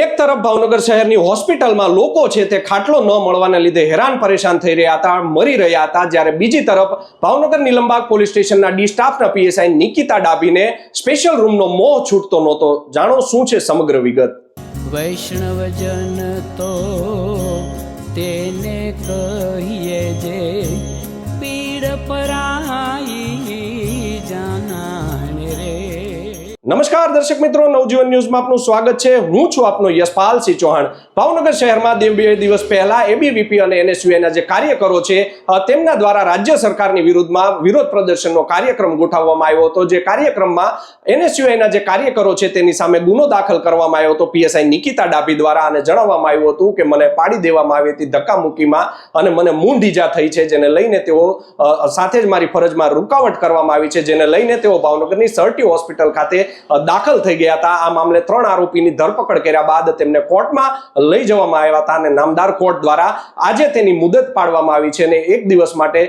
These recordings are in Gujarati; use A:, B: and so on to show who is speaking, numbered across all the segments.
A: એક તરફ ભાવનગર શહેરની હોસ્પિટલમાં લોકો છે તે ખાટલો ન મળવાના લીધે હેરાન પરેશાન થઈ રહ્યા હતા, મરી રહ્યા હતા, જ્યારે બીજી તરફ ભાવનગર નિલંબાગ પોલીસ સ્ટેશનના ડી સ્ટાફના પીએસઆઈ નિકિતા ડાભીને સ્પેશિયલ રૂમનો મોહ છૂટતો નહોતો. જાણો શું છે સમગ્ર વિગત?
B: વૈષ્ણવજન તો તેને કહીએ જે
A: નમસ્કાર દર્શક મિત્રો, નવજીવન ન્યૂઝમાં આપનું સ્વાગત છે. હું છું આપનો યશપાલ સિંહ ચૌહાણ. ભાવનગર શહેરમાં બે દિવસ પહેલા એબીવીપી અને એનએસયુએના જે કાર્યકરો છે તેમના દ્વારા રાજ્ય સરકારની વિરુદ્ધમાં વિરોધ પ્રદર્શનનો કાર્યક્રમ ગોઠવવામાં આવ્યો હતો. જે કાર્યક્રમમાં એનએસયુઆઈના જે કાર્યકરો છે, તેની સામે ગુનો દાખલ કરવામાં આવ્યો હતો. પીએસઆઈ નિકિતા ડાભી દ્વારા અને જણાવવામાં આવ્યું હતું કે, મને પાડી દેવામાં આવી હતી ધક્કામુક્કીમાં અને મને મૂંઢ ઈજા થઈ છે, જેને લઈને તેઓ સાથે જ મારી ફરજમાં રૂકાવટ કરવામાં આવી છે, જેને લઈને તેઓ ભાવનગરની સરટી હોસ્પિટલ ખાતે દાખલ થઈ ગયા હતા. આ મામલે ત્રણ આરોપીની ધરપકડ કર્યા બાદ તેમને કોર્ટમાં લઈ જવામાં આવ્યા હતા અને નામદાર કોર્ટ દ્વારા આજે તેની મુદત પાડવામાં આવી છે અને એક દિવસ માટે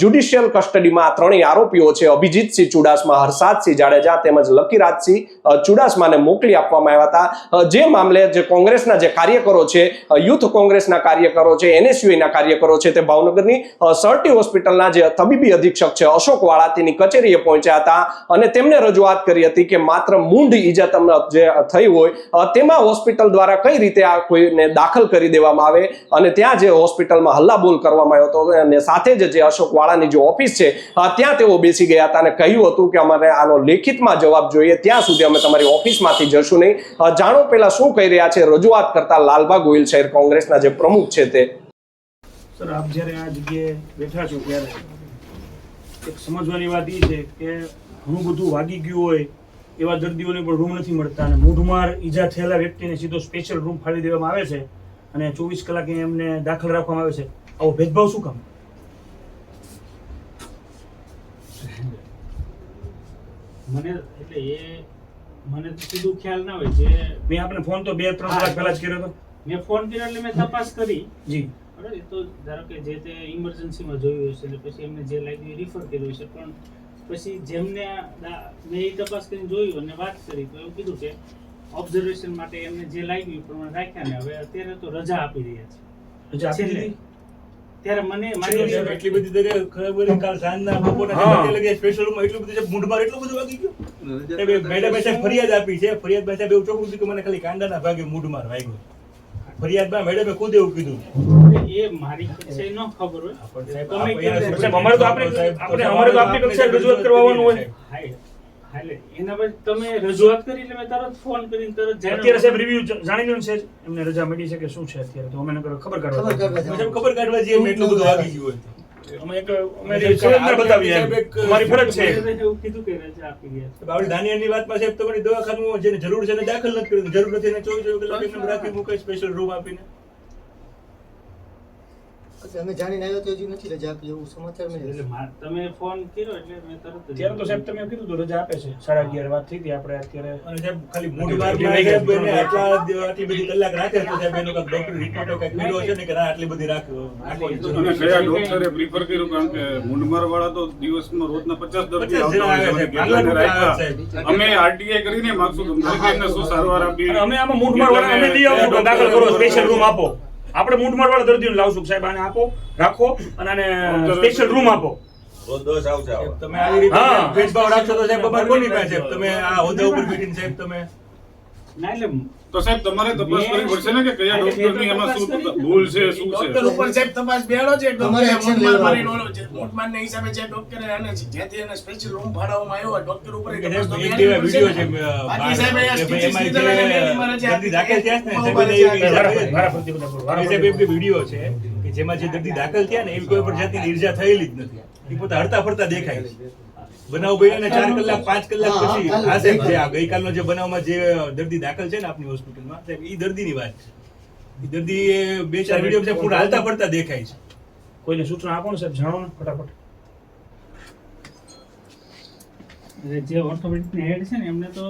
A: જ્યુડિશિયલ કસ્ટડીમાં આ ત્રણેય આરોપીઓ છે. અભિજીતસિંહ ચુડાસમા હરસાદસિંહ જાડેજા તેમજ લકીરાજસિંહ ચુડાસમાને મોકલી આપવામાં આવ્યા હતા. જે મામલે જે કોંગ્રેસના જે કાર્યકરો છે યુથ કોંગ્રેસના કાર્યકરો છે એનએસયુના કાર્યકરો છે તે ભાવનગરની સરટી હોસ્પિટલના જે તબીબી અધિક્ષક છે અશોક વાળા તેની કચેરીએ પહોંચ્યા હતા અને તેમને રજૂઆત કરી હતી કે માત્ર મૂંઢ ઈજા તમને જે થઈ હોય તેમાં હોસ્પિટલ દ્વારા કઈ રીતે આ કોઈને દાખલ કરી દેવામાં આવે અને ત્યાં જે હોસ્પિટલમાં હલ્લાબોલ કરવામાં આવ્યો હતો અને સાથે જ જે અશોક વાળાની જે ઓફિસ છે ત્યાં તેઓ બેસી ગયા હતા અને કહ્યું હતું કે અમારે આનો લેખિતમાં જવાબ જોઈએ, ત્યાં સુધી અમે તમારી ઓફિસમાંથી જશું નહીં. જાણો પહેલા શું કહી રહ્યા છે રજૂઆત કરતા લાલબાગ ઓઇલ શહેર કોંગ્રેસના જે પ્રમુખ છે તે.
C: સર, આપ જ્યારે આ જગ્યાએ બેઠા છો ત્યારે એક સમજવાની વાત એ છે કે ઘણું બધું વાગી ગયું હોય એવા દર્દીઓને પણ રૂમ નથી મળતા અને મૂઢમાર ઈજા થયેલા વ્યક્તિને સીધો સ્પેશિયલ રૂમ ફાળવી દેવામાં આવે છે અને ચોવીસ કલાકે એમને દાખલ રાખવામાં આવે છે. આવો ભેદભાવ શું કામ?
D: મને એટલે એ મને સીધું ખ્યાલ ના હોય જે
C: મેં આપણે ફોન તો બે ત્રણ કલાક પહેલા જ કર્યો હતો.
D: મેં ફોન કર્યો એટલે મેં તપાસ કરી.
C: જી.
D: બરાબર તો ધારો કે જે તે ઇમરજન્સીમાં જોયું હશે એટલે પછી એમને જે લાગ્યું રિફર કર્યું હશે પણ પછી જેમને મેં એ તપાસ કરીને જોયું અને વાત કરી તો એવું કીધું કે ઓબ્ઝર્વેશન માટે એમને જે લાગ્યું એ પ્રમાણે રાખ્યા ને હવે અત્યારે તો રજા આપી રહ્યા છે.
C: રજા આપી
D: છેલ્લે.
C: દીધી?
D: ત્યારે મને મારી
E: એટલી બધી દરે ખબર કાલ સાંજના બપોરના લગે સ્પેશિયલ રૂમમાં એટલું બધું છે, એટલું બધું વાગી ગયું. મેડમ સાહેબ ફરિયાદ આપી છે ફરિયાદ સાહેબ એવું ચોખ્ખું કે મને ખાલી કાંડાના ભાગે મૂઢમાર વાગ્યું ફરિયાદમાં મેડમે ખુદ એવું કીધું.
D: એ મારી કક્ષાએ ન ખબર હોય. તમે કેમ
E: સાહેબ,
C: સાહેબ, અમારે તો આપણે- આપણે- અમારે તો આપણી કક્ષાએ રજૂઆત કરવા હોય.
D: એના પછી તમે રજૂઆત કરી એટલે મેં તરત ફોન કરીને તરત
C: અત્યારે સાહેબ રિવ્યુ જાણી લો છે. એમને રજા મળી છે કે શું છે અત્યારે? તો અમે ખબર કાઢવા
E: ખબર કાઢવા જઈએ. એટલું બધું વાગી ગયું હોય
C: અમે એક અમારી બતાવીએ ફરજ છે.
D: કીધું કે રજા આપી ગયા
E: સાહેબ, દાનિયાની વાત પાસે તમારી દવાખાનું જેને જરૂર છે દાખલ નથી કર્યું. જરૂર નથી એને ચોવીસ ચોવીસ કલાક રાખી મૂકે સ્પેશિયલ રૂમ આપીને.
F: અમે જાણીને આવ્યો તો હજી નથી રજા આપી એવું સમાચાર
D: એટલે તમે ફોન કર્યો એટલે મેં તરત
C: ત્યારે તો સાહેબ તમે કીધું તો રજા આપે છે. સાડા અગિયાર વાત થઈ હતી આપણે અત્યારે
E: અને સાહેબ ખાલી મૂઢમારમાં સાહેબ આટલા આટલી બધી કલાક રાખે તો સાહેબ એનો કાંઈક ડોક્ટર રિપોર્ટ કાંઈક કર્યો છે ને કે ના આટલી બધી રાખ્યો
G: અને કયા ડોક્ટરે પ્રિફર કર્યું? કારણ કે મૂંઢમાર વાળા તો દિવસમાં રોજના પચાસ દર્દી આવતા હોય. અમે આરટીઆઈ કરીને માગશું તમને શું સારવાર આપી.
C: અમે આમાં મૂંઢમાર વાળા અમે લઈ આવો દાખલ કરો સ્પેશિયલ રૂમ આપો. આપણે મૂંઢમાર વાળા દર્દીઓને લાવશું. સાહેબ આને આપો રાખો અને આને સ્પેશિયલ રૂમ આપો.
E: સાહેબ, તમે આવી રીતે
C: હા.
E: ભેદભાવ રાખશો તો સાહેબ અમારે કોની પાસે? સાહેબ તમે આ હોદ્દા ઉપર બેઠીને સાહેબ તમે
D: ના એટલે
G: તો સાહેબ તમારે તપાસ કરવી પડશે ને કે કયા ડોક્ટરની એમાં શું ભૂલ છે શું
H: ડોક્ટર ઉપર સાહેબ તપાસ બેડો છે
F: તમારે
H: એક્શન
F: action
H: મોટમાર
F: લેવાનું.
H: મારી નો- હિસાબે જે ડોક્ટરે એને જેથી એને સ્પેશિયલ રૂમ ફાળવવામાં આવ્યો ડોક્ટર ઉપર તપાસ તો
E: વીડિયો છે
H: બાકી સાહેબ
E: કે ભાઈ
H: લીધેલા ને મારે છે
E: દર્દી દાખલ થયા છે ને સાહેબ એને એવી
H: બધી
E: સાહેબ વીડિયો છે કે જેમાં જે દર્દી દાખલ થયા ને એવી કોઈ પણ જાતની ઈર્જા થયેલી જ નથી. એ પોતા હડતા ફરતા દેખાય છે. બનાવ બન્યો ને ચાર કલાક પાંચ કલાક પછી હા સાહેબ જે આ ગઈકાલનો જે બનાવમાં જે દર્દી દાખલ છે ને આપની હોસ્પિટલમાં સાહેબ એ દર્દીની વાત છે. એ દર્દી બે ચાર વીડિયો છે પૂરા હાલતા પડતા દેખાય છે.
C: કોઈને સૂચના આપો ને સાહેબ જાણો ને ફટાફટ.
D: એટલે જે ઓર્થોપેડિક હેડ છે ને એમને તો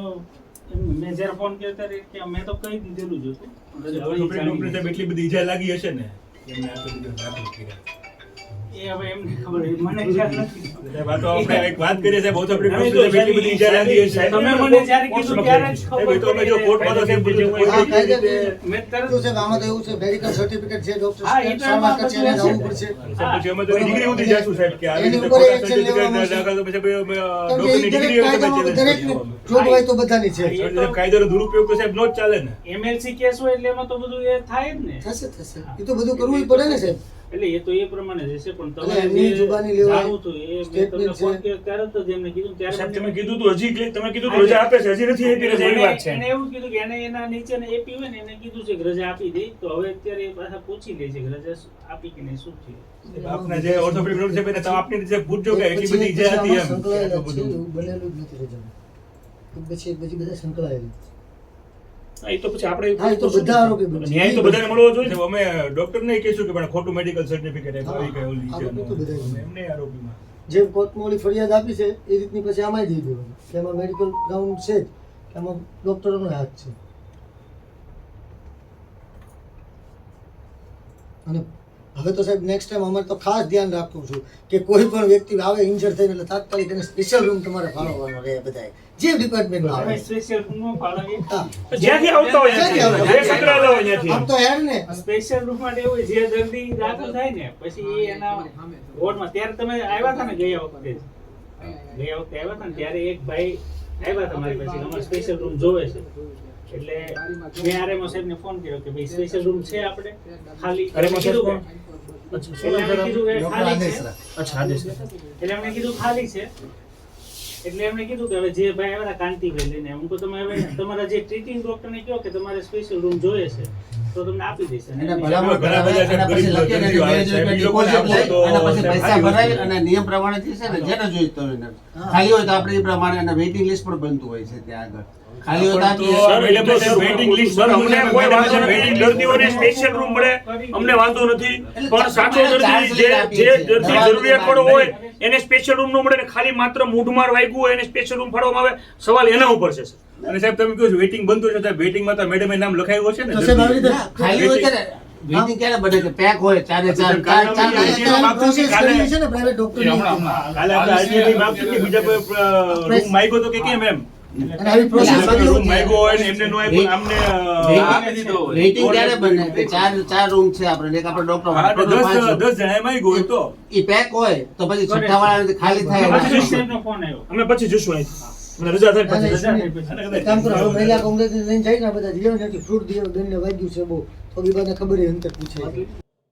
D: મેં જ્યારે ફોન કર્યો ત્યારે કે મેં તો કહી દીધેલું જ હતું.
E: એટલી બધી ઈજા લાગી હશે ને? એમને આ બધું દાખલ કર્યા.
D: એ હવે એમને ખબર મને ખ્યાલ નથી.
E: સાહેબ, આપણે એક વાત કરીએ સાહેબ, બહુ આપણી
C: હવે
E: એટલી બધી ઈજા લાગી હશે.
D: તમે મને જ્યારે કીધું ત્યારે જ
E: સાહેબ, તો અમે જો કોર્ટમાં તો સાહેબ બધું કોઈ
F: હા,
E: રીતે-
F: કાયદે-
D: મેં તરત
F: છે આમાં તો એવું છે મેડિકલ સર્ટિફિકેટ છે ડોક્ટર
D: હા, એ તો
F: સારવાર
D: એમાં
F: કરશે એને
D: બધું
F: જવું પડશે.
E: પછી અમે તો એની degree જાશું સાહેબ, કે આવી રીતે
F: ઉપર
E: ખોટા
F: action લેવામાં
E: certificate
F: આવશે.
E: દાખલ તો પછી અમે, અ,
F: કેમ કે
E: doctor ની
F: એ દરેક
E: degree અમે
F: કાયદામાં
E: challenge
F: દરેકની
E: કરીશું અમે.
F: જોગવાઈ તો બધાની છે.
D: એ તો-
E: સાહેબ, કાયદાનો દુરુપયોગ તો સાહેબ નો જ ચાલે ને.
D: એમએલસી કેસ હોય એટલે એમાં તો બધું એ થાય જ ને.
F: થશે થશે. એ તો બધું કરવું પડે ને સાહેબ.
D: એટલે એ તો એ પ્રમાણે રહેશે પણ તમે
F: એમની જુબાની
D: જાણવું હતું એ મેં તમને ફોન કર્યો ત્યારે તો જેમને કીધું ત્યારે
C: તમે કીધું તું હજી તમે કીધું તું રજા આપે છે હજી નથી આપી રજા એવી વાત છે.
D: એને એવું કીધું કે એને એના નીચે એપી હોય ને એને કીધું છે કે રજા આપી દે તો હવે અત્યારે એ પાછા પૂછી લે છે કે રજા શું- આપી કે નહીં શું થયું
E: આપના જે ઓર્થોપેડિક રોગ છે બેને તમે આપની રીતે પૂછજો કે એટલી બધી ઈજા હતી એમ.
F: બનેલું જ નથી રજા પછી પછી બધા સંકળાયેલું.
C: એ તો પછી આપણે
F: હા, એ તો બધા આરોપી
C: ન્યાય તો બધાને મળવો જોઈએ. ને.
E: અમે ડોક્ટર ને કહીશું કે પણ ખોટું મેડિકલ સર્ટિફિકેટ આવી કઈ ઓલી છે. એમને આરોપીમાં.
F: કોર્ટમાં ફરિયાદ આપી છે એ રીતની પછી આમાં દઈ દેવાની કે એમાં મેડિકલ ગ્રાઉન્ડ છે જ એમાં ડોક્ટરોનો હાથ છે. અને હવે તો સાહેબ નેક્સ્ટ ટાઈમ અમારે તો ખાસ ધ્યાન રાખવું છું કે કોઈ પણ વ્યક્તિ આવે ઇન્જર થઈને એટલે તાત્કાલિક એને સ્પેશિયલ રૂમ તમારે ફાળવવાનો રહે બધાએ જે ડિપાર્ટમેન્ટમાં
D: અમે
F: આવે.
D: સ્પેશિયલ રૂમ ફાળવીએ
F: હા.
C: જ્યાંથી આવતા હોય
F: જ્યાંથી આવતા
C: જે સંગ્રહાલય હોય ત્યાંથી.
F: આમ તો હેડ ને.
D: સ્પેશિયલ રૂમ માટે એવું જે જલ્દી દાખલ થાય ને પછી એ એના વોર્ડમાં. ત્યારે તમે આવ્યા હતા ને ગયા વખતે? જ. ગયા વખતે આવ્યા હતા ને? ત્યારે એક ભાઈ આવ્યા તમારી મારી પાસે અમારે સ્પેશિયલ રૂમ જોવે છે. એટલે મેં આરએમઓ સાહેબને ફોન કર્યો કે ભાઈ સ્પેશિયલ રૂમ છે આપણે? ખાલી. કીધું એટલે એમણે કીધું કે ખાલી છે.
F: રાખ.
C: અચ્છા આદેશ
D: એટલે એમણે કીધું ખાલી છે. એટલે એમણે કીધું કે હવે જે ભાઈ આવ્યા કાંતિભાઈ લઈને હું કહું તમે હવે તમારા જે ટ્રીટિંગ ડોક્ટરને કહો કે તમારે સ્પેશિયલ રૂમ જોઈએ છે તો તમને આપી દેશે અને
I: અને પછી પછી પૈસા નિયમ પ્રમાણે છે ને જેને જોઈતો હોય ને. ખાલી હોય તો આપણે એ પ્રમાણે અને વેઇટિંગ લિસ્ટ પણ બનતું હોય છે ત્યાં આગળ. ખાલી હોય તો
E: પણ તો
I: આપીએ.
E: વેઇટિંગ list
C: સર, અમને કોઈ વાંધો નથી.
E: વેઇટિંગ
C: દર્દીઓને સ્પેશિયલ રૂમ મળે. અમને વાંધો નથી. પણ સાચો દર્દી જે જે દર્દી જરૂરિયાત પડો હોય એને સ્પેશિયલ રૂમ નો મળે ને ખાલી માત્ર મૂઢમાર વાગ્યું હોય એને સ્પેશિયલ રૂમ ફાળવામાં આવે સવાલ એના ઉપર છે સર.
E: અને સાહેબ તમે કહો છો વેઇટિંગ હોય છે વેઇટિંગમાં તો મેડમે નામ લખાયું છે ને?
F: સાહેબ આવી રીતે
I: ખાલી હોય ક્યારે બને કે પેક ચાર
E: કાલે
F: છે ને પ્રાઇવેટ ડોક્ટર
E: કાલે આપણે RTI માં કે બીજા કોઈ રૂમ માંગ્યો તો કે કેમ એમ?
F: અને આવી પ્રોસેસ
E: હોય ને એમને નો આપ્યો ને આમને અ,
I: વેઇટિંગ ક્યારે બને? કે ચાર ચાર રૂમ છે આપણે એક આપણે ડોક્ટર
E: હા, તો દસ દસ હોય તો.
I: એ પેક હોય તો પછી છઠ્ઠા ખાલી થાય.
C: પછી
D: ફોન આવ્યો.
C: અમે પછી જઈશું મને રજા થાય પછી
D: રજા થઈ પછી.
F: એક કામ કરો હવે મહિલા કોંગ્રેસ લઈને જાય ને બધા જીવન ત્યાંથી ફ્રૂટ દીવો બેનને વાગ્યું છે બહુ. તો બી ખબર એ અંતર પૂછે.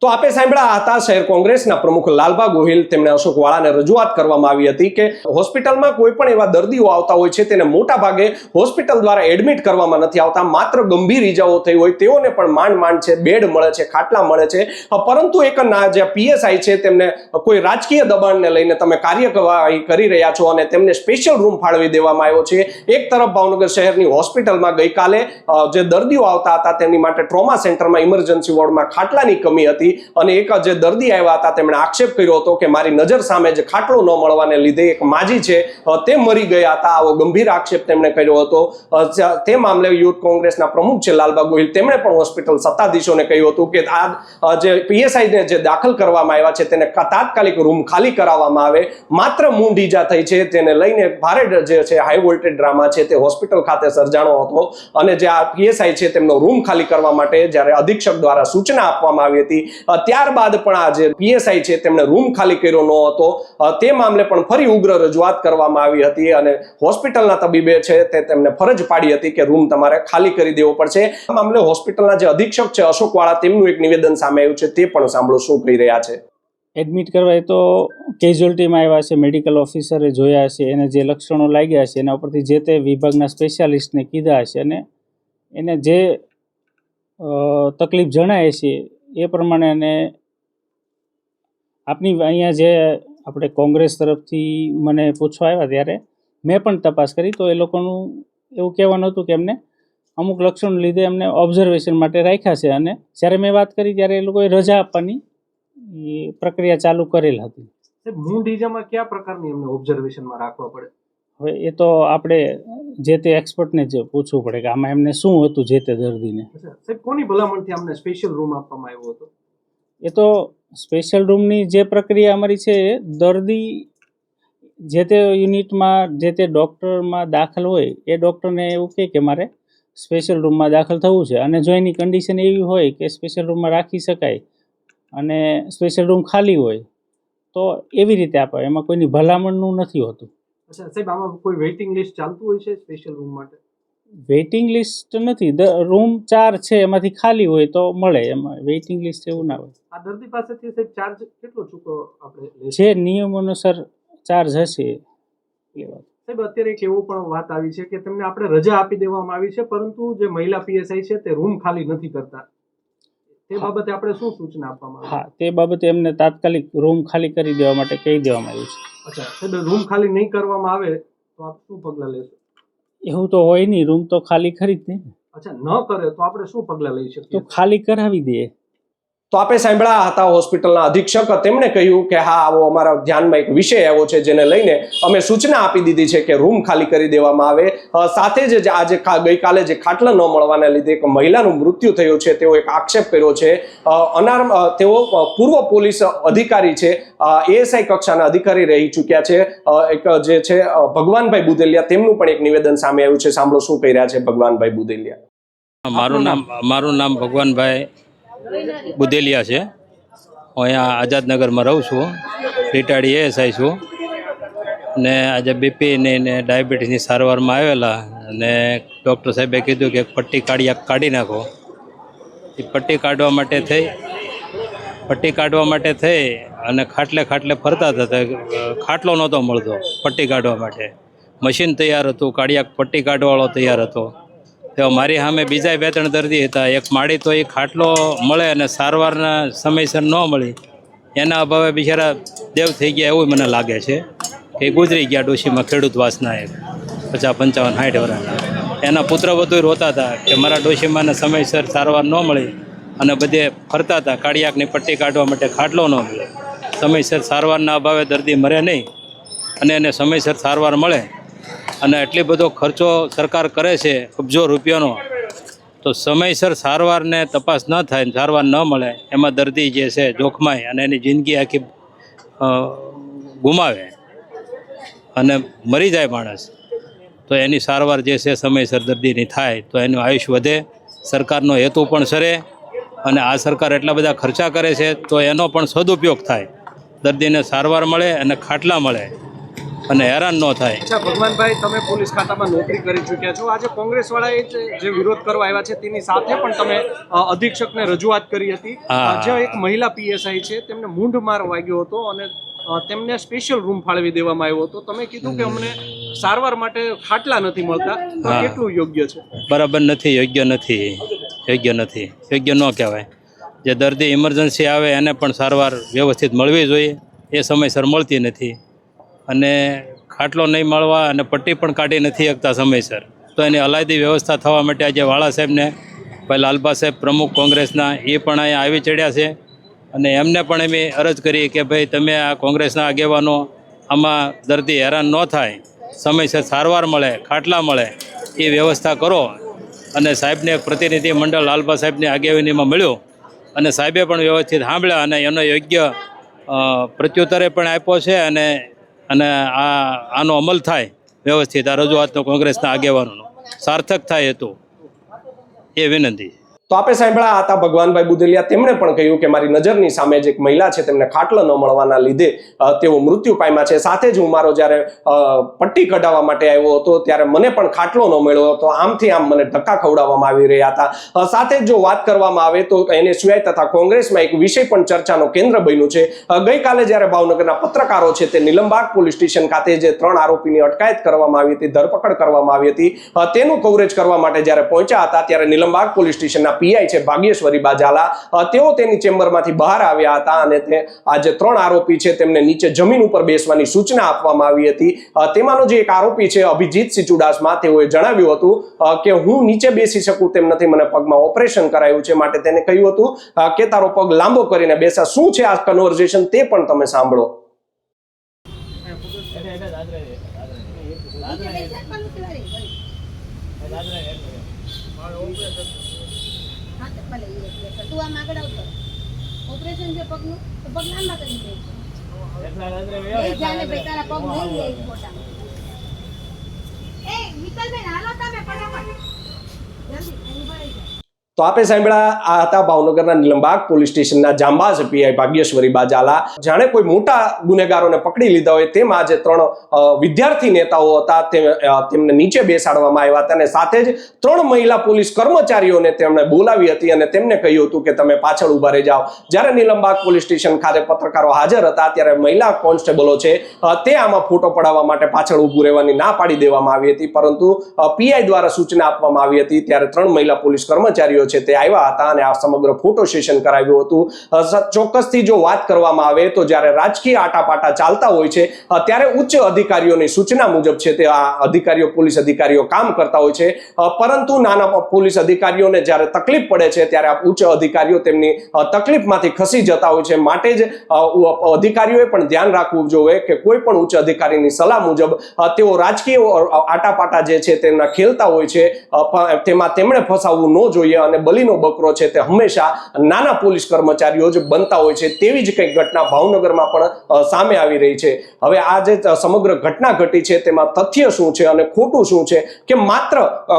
A: તો આપે સાંભળ્યા હતા શહેર કોંગ્રેસના પ્રમુખ લાલબા ગોહિલ. તેમને અશોક વાળાને રજૂઆત કરવામાં આવી હતી કે હોસ્પિટલમાં કોઈ પણ એવા દર્દીઓ આવતા હોય છે, તેને મોટા ભાગે હોસ્પિટલ દ્વારા એડમિટ કરવામાં નથી આવતા. માત્ર ગંભીર ઈજાઓ થઈ હોય તેઓને પણ માંડ માંડ છે, બેડ મળે છે, ખાટલા મળે છે. પરંતુ એક ના જે પીએસઆઈ છે, તેમને કોઈ રાજકીય દબાણને લઈને તમે કાર્યવાહી કરી રહ્યા છો અને તેમને સ્પેશિયલ રૂમ ફાળવી દેવામાં આવ્યો છે. એક તરફ ભાવનગર શહેરની હોસ્પિટલમાં ગઈકાલે જે દર્દીઓ આવતા હતા તેમની માટે ટ્રોમા સેન્ટરમાં ઇમરજન્સી વોર્ડમાં ખાટલાની કમી હતી. અને એક જે દર્દી આવ્યા હતા, તેમણે આક્ષેપ કર્યો હતો કે મારી નજર સામે જે ખાટલો ન મળવાને લીધે એક માજી છે તે મરી ગયા હતા. આવો ગંભીર આક્ષેપ તેમણે કર્યો હતો. તે મામલે યુથ કોંગ્રેસના પ્રમુખ છે લાલબા ગોહિલ, તેમણે પણ હોસ્પિટલ સત્તાધીશોને કહ્યું હતું કે આ જે પીએસઆઈને જે દાખલ કરવામાં આવ્યા છે, તેને તાત્કાલિક રૂમ ખાલી કરાવવામાં આવે. માત્ર મૂંઢ ઈજા થઈ છે, તેને લઈને ભારે જે છે, હાઈ વોલ્ટેજ ડ્રામા છે, તે હોસ્પિટલ ખાતે સર્જાણો હતો. અને જે આ પીએસઆઈ છે, તેમનો રૂમ ખાલી કરવા માટે જ્યારે અધિક્ષક દ્વારા સૂચના આપવામાં આવી હતી ત્યારબાદ પણ આ જે પીએસઆઈ છે તેમણે રૂમ ખાલી કર્યો ન હતો. તે મામલે પણ ફરી ઉગ્ર રજૂઆત કરવામાં આવી હતી અને હોસ્પિટલના તબીબે છે તે તેમને ફરજ પાડી હતી કે રૂમ તમારે ખાલી કરી દેવો પડશે. આ મામલે હોસ્પિટલના જે અધિક્ષક છે અશોકવાળા તેમનું એક નિવેદન સામે આવ્યું છે તે પણ સાંભળો શું કહી રહ્યા છે.
J: એડમિટ કરવા એ તો કેઝ્યુઅલ્ટીમાં આવ્યા છે મેડિકલ ઓફિસરે જોયા છે એને જે લક્ષણો લાગ્યા છે એના ઉપરથી જે તે વિભાગના સ્પેશિયાલિસ્ટને કીધા છે અને એને જે તકલીફ જણાય છે એ પ્રમાણે એને આપની અહીંયા જે આપણે કોંગ્રેસ તરફથી મને પૂછવા આવ્યા ત્યારે મેં પણ તપાસ કરી તો એ લોકોનું એવું કહેવાનું હતું કે એમને અમુક લક્ષણો લીધે એમને ઓબ્ઝર્વેશન માટે રાખ્યા છે અને જ્યારે મેં વાત કરી ત્યારે એ લોકોએ રજા આપવાની પ્રક્રિયા ચાલુ કરેલ હતી.
A: મૂળ ડીજામાં કયા પ્રકારની એમને ઓબ્ઝર્વેશનમાં રાખવા પડે?
J: હવે એ તો આપણે જે તે એક્સપર્ટને જ પૂછવું પડે કે આમાં એમને શું હતું જે તે દર્દીને.
A: સાહેબ કોની ભલામણથી અમને સ્પેશિયલ રૂમ આપવામાં આવ્યો હતો?
J: એ તો સ્પેશિયલ રૂમની જે પ્રક્રિયા અમારી છે એ દર્દી જે તે યુનિટમાં જે તે ડૉક્ટરમાં દાખલ હોય એ ડૉક્ટરને એવું કહે કે મારે સ્પેશિયલ રૂમમાં દાખલ થવું છે. અને જો એની કન્ડિશન એવી હોય કે સ્પેશિયલ રૂમમાં રાખી શકાય અને સ્પેશિયલ રૂમ ખાલી હોય તો એવી રીતે આપે એમાં કોઈની ભલામણનું નથી હોતું.
A: અચ્છા સાહેબ આમાં કોઈ વેઇટિંગ લિસ્ટ ચાલતું હોય છે સ્પેશિયલ રૂમ માટે?
J: વેઇટિંગ લિસ્ટ નથી. રૂમ ચાર છે એમાંથી ખાલી હોય તો મળે. એમાં વેઇટિંગ લિસ્ટ એવું ના હોય.
A: આ દર્દી પાસેથી સાહેબ ચાર્જ કેટલો ચૂકો આપણે
J: જે નિયમ અનુસાર ચાર્જ હશે વાત.
A: સાહેબ અત્યારે એક એવું પણ વાત આવી છે કે તેમને આપણે રજા આપી દેવામાં આવી છે પરંતુ જે મહિલા પીએસઆઈ છે તે રૂમ ખાલી નથી કરતા. તે બાબતે આપણે શું સૂચના આપવામાં
J: હા તે બાબતે એમને તાત્કાલિક રૂમ ખાલી કરી દેવા માટે કહી દેવામાં આવ્યું છે.
A: અચ્છા સાહેબ રૂમ ખાલી નહીં કરવામાં આવે તો આપ શું પગલાં લેશો?
J: એવું તો હોય નહીં રૂમ તો ખાલી ખરી જ નહીં.
A: અચ્છા ન કરે તો આપણે શું પગલાં લઈ
J: તો ખાલી કરાવી દઈએ.
A: તો આપણે સાંભળ્યા હતા હોસ્પિટલના અધિક્ષક તેમણે કહ્યું કે હા આવો અમારા ધ્યાનમાં એક વિષય આવ્યો છે જેને લઈને અમે સૂચના આપી દીધી છે કે રૂમ ખાલી કરી દેવામાં આવે. સાથે જ જે આજે ગઈકાલે જે ખાટલા ન મળવાના લીધે એક મહિલાનું મૃત્યુ થયું છે તેઓ એક આક્ષેપ કર્યો છે. અનાર અનાર્મ તેઓ પૂર્વ પોલીસ અધિકારી છે. એએસઆઈ કક્ષાના અધિકારી રહી ચૂક્યા છે. એક જે છે ભગવાનભાઈ બુદેલિયા તેમનું પણ એક નિવેદન સામે આવ્યું છે. સાંભળો શું કહી રહ્યા છે ભગવાનભાઈ બુદેલિયા.
K: મારું નામ? મારું નામ ભગવાનભાઈ બુદેલિયા છે. હું અહીંયા આઝાદનગરમાં રહું છું. રિટાયર્ડ એએસઆઈ છું. ને આજે બીપીની ને ડાયાબિટીસની સારવારમાં આવેલા અને ડૉક્ટર સાહેબે કીધું કે પટ્ટી કાઢી કાઢી નાખો. એ પટ્ટી કાઢવા માટે થઈ, પટ્ટી કાઢવા માટે થઈ અને ખાટલે ખાટલે ફરતા હતા તો ખાટલો નહોતો મળતો પટ્ટી કાઢવા માટે. મશીન તૈયાર હતું કાઢિયા પટ્ટી કાઢવાવાળો તૈયાર હતો. તો મારી સામે બીજા બે ત્રણ દર્દી હતા. એક માળી તો એ ખાટલો મળે અને સારવારના સમયસર ન મળી. એના અભાવે બિચારા દેવ થઈ ગયા એવું મને લાગે છે કે ગુજરી ગયા ડોશીમાં ખેડૂત વાસના એક પચાસ પંચાવન, સાઠ વર્ષના. એના પુત્ર બધું રોતા હતા કે મારા ડોશીમાને સમયસર સારવાર ન મળી અને બધે ફરતા હતા. કાળિયાકની પટ્ટી કાઢવા માટે ખાટલો ન મળે. સમયસર સારવારના અભાવે દર્દી મરે નહીં અને એને સમયસર સારવાર મળે. અને એટલી બધો ખર્ચો સરકાર કરે છે અબજો રૂપિયાનો, તો સમયસર સારવારને તપાસ ન થાય સારવાર ન મળે, એમાં દર્દી જે છે જોખમાય અને એની જિંદગી આખી ગુમાવે. અને મરી જાય માણસ. તો એની સારવાર જે છે સમયસર દર્દીની થાય, તો એનું આયુષ્ય વધે, સરકારનો હેતુ પણ સરે અને આ સરકાર એટલા બધા ખર્ચા કરે છે, તો એનો પણ સદુપયોગ થાય. દર્દીને સારવાર મળે અને ખાટલા મળે. અને હેરાન ન થાય.
A: અચ્છા ભગવાનભાઈ તમે પોલીસ ખાતામાં નોકરી કરી ચૂક્યા છો. આજે કોંગ્રેસ વાળાએ જે જે વિરોધ કરવા આવ્યા છે તેની સાથે પણ તમે અધિક્ષકને રજૂઆત કરી હતી. જે એક મહિલા પીએસઆઈ છે તેમને મૂંઢ માર વાગ્યો હતો અને તેમને સ્પેશિયલ રૂમ ફાળવી દેવામાં આવ્યો હતો. તમે કીધું કે અમને સારવાર માટે ખાટલા નથી મળતા. તો કેટલું યોગ્ય છે?
K: બરાબર નથી યોગ્ય નથી યોગ્ય નથી. યોગ્ય ન કહેવાય. જે દર્દી ઇમરજન્સી આવે એને પણ સારવાર વ્યવસ્થિત મળવી જોઈએ. એ સમયસર મળતી નથી. અને ખાટલો નહીં મળવા અને પટ્ટી પણ કાઢી નથી શકતા સમયસર. તો એની અલાયદી વ્યવસ્થા થવા માટે આજે વાળા સાહેબને, ભાઈ લાલબા સાહેબ પ્રમુખ કોંગ્રેસના, એ પણ અહીંયા આવી ચડ્યા છે. અને એમને પણ એમ અરજ કરી કે ભાઈ તમે આ કોંગ્રેસના આગેવાનો આમાં દર્દી હેરાન ન થાય, સમયસર સારવાર મળે, ખાટલા મળે, એ વ્યવસ્થા કરો. અને સાહેબને એક પ્રતિનિધિ મંડળ લાલબા સાહેબની આગેવાનીમાં મળ્યું. અને સાહેબે પણ વ્યવસ્થિત સાંભળ્યા અને એનો યોગ્ય પ્રત્યુત્તરે પણ આપ્યો છે અને અને આ, આનો અમલ થાય વ્યવસ્થિત આ રજૂઆતનો કોંગ્રેસના આગેવાનોનો. સાર્થક થાય હેતુ એ વિનંતી.
A: તો આપે સાંભળ્યા હતા ભગવાનભાઈ બુદેલિયા, તેમણે પણ કહ્યું કે મારી નજરની સામે જે એક મહિલા છે, તેમને ખાટલો ન મળવાના લીધે તેઓ મૃત્યુ પામ્યા છે. સાથે જ હું મારો જ્યારે પટ્ટી કઢાવવા માટે આવ્યો હતો, ત્યારે મને પણ ખાટલો ન મળ્યો હતો. આમથી આમ મને ધક્કા ખવડાવવામાં આવી રહ્યા હતા. સાથે જ જો વાત કરવામાં આવે તો એને સિવાય તથા કોંગ્રેસમાં એક વિષય પણ ચર્ચાનો કેન્દ્ર બન્યું છે. ગઈકાલે જ્યારે ભાવનગરના પત્રકારો છે, તે નિલંબાગ પોલીસ સ્ટેશન ખાતે જે ત્રણ આરોપીની અટકાયત કરવામાં આવી હતી, ધરપકડ કરવામાં આવી હતી તેનું કવરેજ કરવા માટે જ્યારે પહોંચ્યા હતા, ત્યારે નિલંબાગ પોલીસ સ્ટેશનના પીઆઈ છે ભાગ્યેશ્વરી બાજાલા. તેઓ તેની ચેમ્બરમાંથી બહાર આવ્યા હતા અને તે આ જે ત્રણ આરોપી છે તેમને નીચે જમીન ઉપર બેસવાની સૂચના આપવામાં આવી હતી. તેમાંનો જે એક આરોપી છે અભિજીતસિંહ ચુડાસમા, તેઓએ જણાવ્યું હતું કે હું નીચે બેસી શકું તેમ નથી, મને પગમાં ઓપરેશન કરાયું છે માટે તેને કહ્યું હતું. કે તારો પગ લાંબો કરીને બેસા. શું છે આ કન્વર્ઝેશન તે પણ તમે સાંભળો.
L: તું આમ આગળ આવતો ઓપરેશન છે પગનું તો પગ નાના કરી દે. લઈ એ જાને ભાઈ તારા પગ લઈ લે ફોટા એ વિકલબેન હાલો તમે ફટાફટ. જલ્દી.
A: તો આપે સાંભળ્યા, આ હતા ભાવનગરના નિલંબાગ પોલીસ સ્ટેશનના જાંબાઝ પીઆઈ ભાગ્યેશ્વરી બાજાલા. જાણે કોઈ મોટા ગુનેગારોને પકડી લીધા હોય તેમાં જે ત્રણ વિદ્યાર્થી નેતાઓ હતા. તેમને નીચે બેસાડવામાં આવ્યા હતા અને સાથે જ ત્રણ મહિલા પોલીસ કર્મચારીઓને તેમણે બોલાવી હતી અને તેમને કહ્યું હતું કે તમે પાછળ ઊભા રહી જાઓ. જ્યારે નિલંબાગ પોલીસ સ્ટેશન ખાતે પત્રકારો હાજર હતા, ત્યારે મહિલા કોન્સ્ટેબલો છે તે આમાં ફોટો પડાવવા માટે પાછળ ઊભું રહેવાની ના પાડી દેવામાં આવી હતી. પરંતુ પીઆઈ દ્વારા સૂચના આપવામાં આવી હતી. ત્યારે ત્રણ મહિલા પોલીસ કર્મચારીઓ છે તે આવ્યા હતા અને આ સમગ્ર ફોટો સેશન કરાવ્યું હતું. ચોક્કસથી જો વાત કરવામાં આવે તો જ્યારે રાજકીય આટાપાટા ચાલતા હોય છે ત્યારે ઉચ્ચ અધિકારીઓની સૂચના મુજબ છે તે આ અધિકારીઓ, પોલીસ અધિકારીઓ કામ કરતા હોય છે. પરંતુ નાના પોલીસ અધિકારીઓને જ્યારે તકલીફ પડે છે ત્યારે આ ઉચ્ચ અધિકારીઓ તેમની તકલીફમાંથી ખસી જતા હોય છે. માટે જ અધિકારીઓએ પણ ધ્યાન રાખવું જોઈએ કે કોઈ પણ ઉચ્ચ અધિકારીની સલાહ મુજબ તેઓ રાજકીય આટાપાટા જે છે તેમના ખેલતા હોય છે તેમાં તેમણે ફસાવવું ન જોઈએ અને બલીનો બકરો છે તે હંમેશા નાના પોલીસ કર્મચારીઓ જ બનતા હોય છે તેવી જ કંઈક ઘટના ભાવનગરમાં પણ સામે આવી રહી છે. હવે આ જે સમગ્ર ઘટના ઘટી છે તેમાં તથ્ય શું છે અને ખોટું શું છે કે માત્ર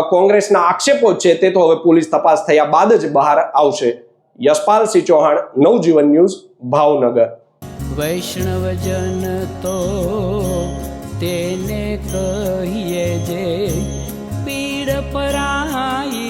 A: કોંગ્રેસના આક્ષેપો છે તે તો હવે પોલીસ તપાસ થયા બાદ જ બહાર આવશે. યશપાલ સિંહ ચૌહાણ, નવજીવન ન્યૂઝ, ભાવનગર.
B: વૈષ્ણવજન તો તેને કહીએ જે પીડ પરાઈ